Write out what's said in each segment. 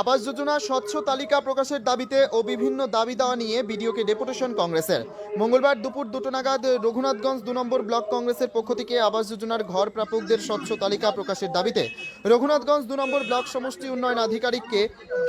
আবাস যোজনা, স্বচ্ছ তালিকা প্রকাশের দাবিতে ও বিভিন্ন দাবি দেওয়া নিয়ে বিডিওকে ডেপুটেশন কংগ্রেসের। মঙ্গলবার দুপুর দুটো নাগাদ রঘুনাথগঞ্জ দু নম্বর ব্লক কংগ্রেসের পক্ষ থেকে আবাস যোজনার ঘর প্রাপকদের স্বচ্ছ তালিকা প্রকাশের দাবিতে রঘুনাথগঞ্জ দু নম্বর ব্লক সমষ্টি উন্নয়ন আধিকারিককে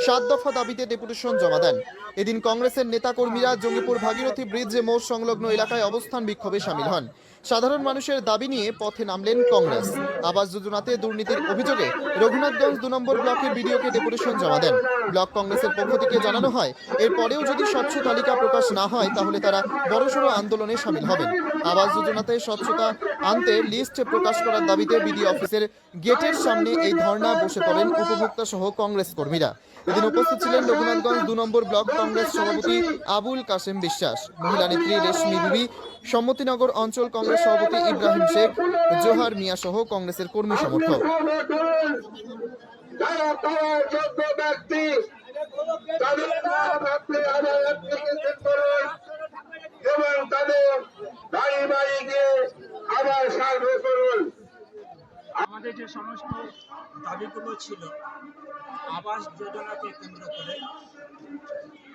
সাত দফা দাবিতে ডেপুটেশন জমা দেন। এদিন কংগ্রেসের নেতাকর্মীরা জঙ্গিপুর ভাগীরথী ব্রিজ মোড় সংলগ্ন এলাকায় অবস্থান বিক্ষোভে সামিল হন। সাধারণ মানুষের দাবি নিয়ে পথে নামলেন কংগ্রেস। আবাস যোজনাতে দুর্নীতির অভিযোগে রঘুনাথগঞ্জ দু নম্বর ব্লকের বিডিওকে ডেপুটেশন জমা দেন। ব্লক কংগ্রেসের পক্ষ থেকে জানানো হয়, এরপরেও যদি স্বচ্ছ তালিকা প্রকাশ না হয়, তাহলে তারা বড়সড় আন্দোলনে সামিল হবেন। আবাস যোজনাতে স্বচ্ছতা আনতে লিস্ট প্রকাশ করার দাবিতে বিডি অফিসের গেটের সামনে এই ধর্ণা বসে পড়েন উপভোক্তা সহ কংগ্রেস কর্মীরা। এদিন উপস্থিত ছিলেন রঘুনাথগঞ্জ দু নম্বর ব্লক কংগ্রেস সভাপতি আবুল কাসেম বিশ্বাস, মহিলা নেত্রী রেশমি বিবি, সম্মতিনগর অঞ্চল কংগ্রেস সভাপতি ইব্রাহিম শেখ, জোহার মিয়া সহ কংগ্রেসের কর্মী সমর্থক। এবং তাদের বাড়ি বাড়ি গিয়ে আবার সার্ভে করুন। আমাদের যে সমস্ত দাবিগুলো ছিল, আবাস যোজনাকে কেন্দ্র করে,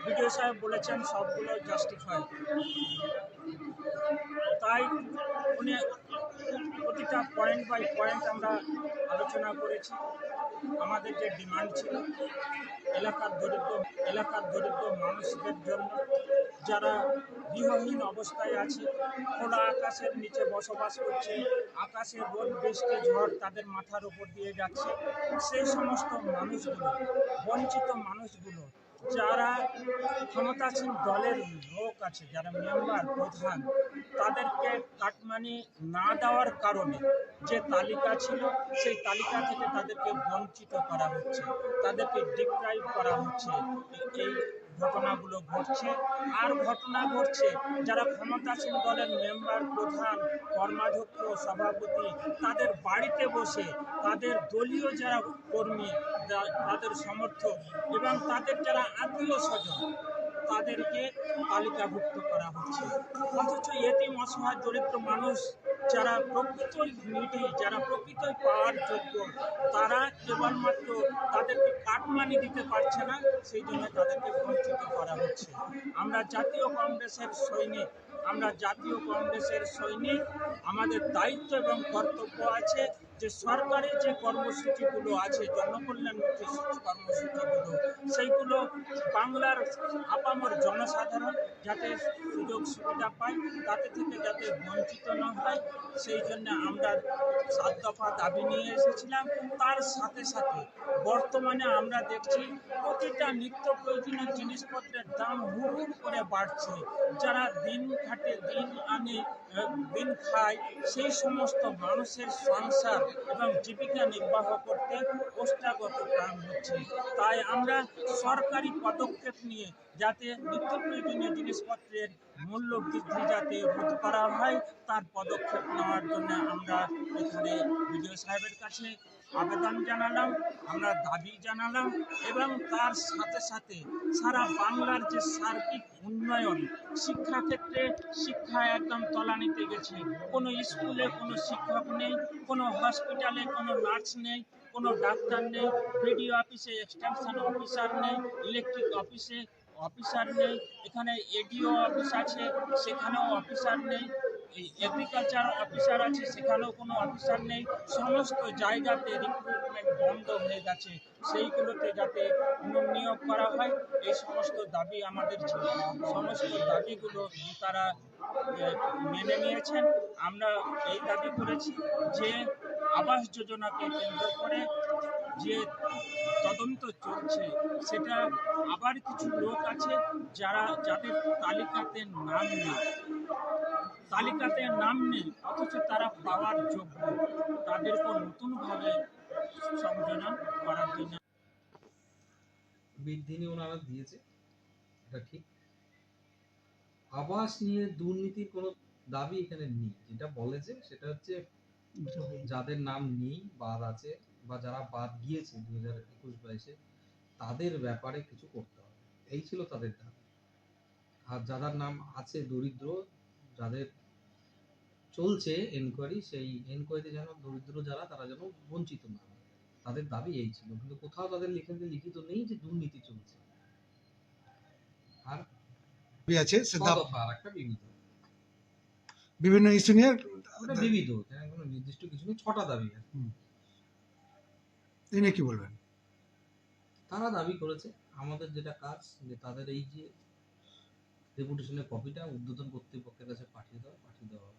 বিডিও সাহেব বলেছেন সবগুলো জাস্টিফাই তাই উনি প্রতিটা পয়েন্ট বাই পয়েন্ট আমরা আলোচনা করেছি। আমাদের যে ডিমান্ড ছিল, এলাকার দরিদ্র এলাকার দরিদ্র মানুষদের জন্য যারা গৃহহীন অবস্থায় আছে, খোলা আকাশের নিচে বসবাস করছে, আকাশে রোদ, বৃষ্টি, ঝড় তাদের মাথার উপর দিয়ে যাচ্ছে। সেই সমস্ত মানুষগুলো, বঞ্চিত মানুষগুলো, যারা ক্ষমতাসীন দলের লোক আছে, যারা মেম্বার, প্রধান, তাদেরকে কাটমানি না দেওয়ার কারণে যে তালিকা ছিল, সেই তালিকা থেকে তাদেরকে বঞ্চিত করা হচ্ছে, তাদেরকে ডিপ্রাইভ করা হচ্ছে। এই ঘটনাগুলো ঘটছে। আর ঘটনা ঘটছে, যারা ক্ষমতাসীন দলের মেম্বার, প্রধান, কর্মাধ্যক্ষ, সভাপতি, তাদের বাড়িতে বসে তাদের দলীয় যারা কর্মী তাদের সমর্থক এবং তাদের যারা আত্মীয় স্বজন, তাদেরকে তালিকাভুক্ত করা হচ্ছে। অথচ এতিম অসহায়, দরিদ্র মানুষ যারা প্রকৃতই নিডি যারা প্রকৃতই পাওয়ার যোগ্য তারা কেবলমাত্র তাদেরকে কাটমানি দিতে পারছে না, সেই জন্য তাদেরকে বঞ্চিত করা হচ্ছে। আমরা জাতীয় কংগ্রেসের সৈনিক, আমরা জাতীয় কংগ্রেসের সৈনিক, আমাদের দায়িত্ব এবং কর্তব্য আছে যে সরকারি যে কর্মসূচিগুলো আছে জনকল্যাণমুখী কর্মসূচিগুলো, সেইগুলো বাংলার আপামর জনসাধারণ যাতে সুযোগ সুবিধা পায়, তাতে থেকে যাতে বঞ্চিত না হয়, সেই জন্য আমরা সাত দফা দাবি নিয়ে এসেছিলাম। তার সাথে সাথে বর্তমানে আমরা দেখছি প্রতিটা নিত্য প্রয়োজনীয় জিনিসপত্রের দাম হু হু করে বাড়ছে। যারা দিন খাটে দিন আনে দিন খায়, সেই সমস্ত মানুষের সংসার এবং জীবিকা নির্বাহ করতে কোষ্টাগত প্রাণ হচ্ছে। তাই আমরা সরকারি পদক্ষেপ নিয়ে যাতে নিত্য প্রয়োজনীয় জিনিসপত্রের মূল্য বৃদ্ধি যাতে রোধ করা হয়, তার পদক্ষেপ নেওয়ার জন্য আমরা এখানে বিডিও সাহেবের কাছে আবেদন জানালাম, আমরা দাবি জানালাম এবং তার সাথে সাথে সারা বাংলার যে সার্বিক উন্নয়ন, শিক্ষাক্ষেত্রে শিক্ষা একদম তলানিতে গেছে। কোনো স্কুলে কোনো শিক্ষক নেই, কোনো হসপিটালে কোনো নার্স নেই, কোনো ডাক্তার নেই, বিডিও অফিসে এক্সটেনশন অফিসার নেই, ইলেকট্রিক অফিসে অফিসার নেই। এখানে এডিও অফিস আছে, সেখানেও অফিসার নেই। এগ্রিকালচার অফিসার আছে, সেখানেও কোনো অফিসার নেই। সমস্ত জায়গাতে রিক্রুটমেন্ট বন্ধ হয়ে গেছে। সেইগুলোতে যাতে নিয়োগ করা হয়, এই সমস্ত দাবি আমাদের ছিল। সমস্ত দাবিগুলো তারা মেনে নিয়েছেন। আমরা এই দাবি করেছি যে আবাস যোজনাকে কেন্দ্র করে যে তদন্ত চলছে সেটা আবার কিছু লোক আছে যারা যাদের তালিকাতে নাম নেই। তালিকাতে নাম নেই অথচ তারা পাওয়ার যোগ্য। তাদেরকে নতুনভাবে সংযোজন করার জন্য বিধিনি ওনারা দিয়েছে এটা ঠিক। আবাস নিয়ে দুর্নীতির কোনো দাবি এখানে নেই। যেটা বলেছে সেটা হচ্ছে যাদের নাম নেই বাদ আছে বা যারা বাদ গিয়েছে দু হাজার একুশ বাইশে তাদের ব্যাপারে কিছু করতে হবে। এই ছিল তাদের দাবি আর যাদের নাম আছে দরিদ্র যাদের চলছে এনকোয়ারি সেই এনকোয়ারিতে যেন দরিদ্র যারা তারা যেন বঞ্চিত না হয়। তাদের দাবি এই ছিল। কিন্তু কোথাও তাদের লিখিত লিখিত নেই যে দুর্নীতি চলছে। আর আছে একটা বিবিধ। বিভিন্ন ইস্যু নিয়ে বিবিধ কোনো নির্দিষ্ট কিছু নেই ছটা দাবি আছে। এই নিয়ে কি বলবেন তারা দাবি করেছে, আমাদের যেটা কাজ, যে তাদের এই যে ডেপুটেশনের কপিটা উদ্বোধন কর্তৃপক্ষের কাছে পাঠিয়ে দেওয়া পাঠিয়ে দেওয়া।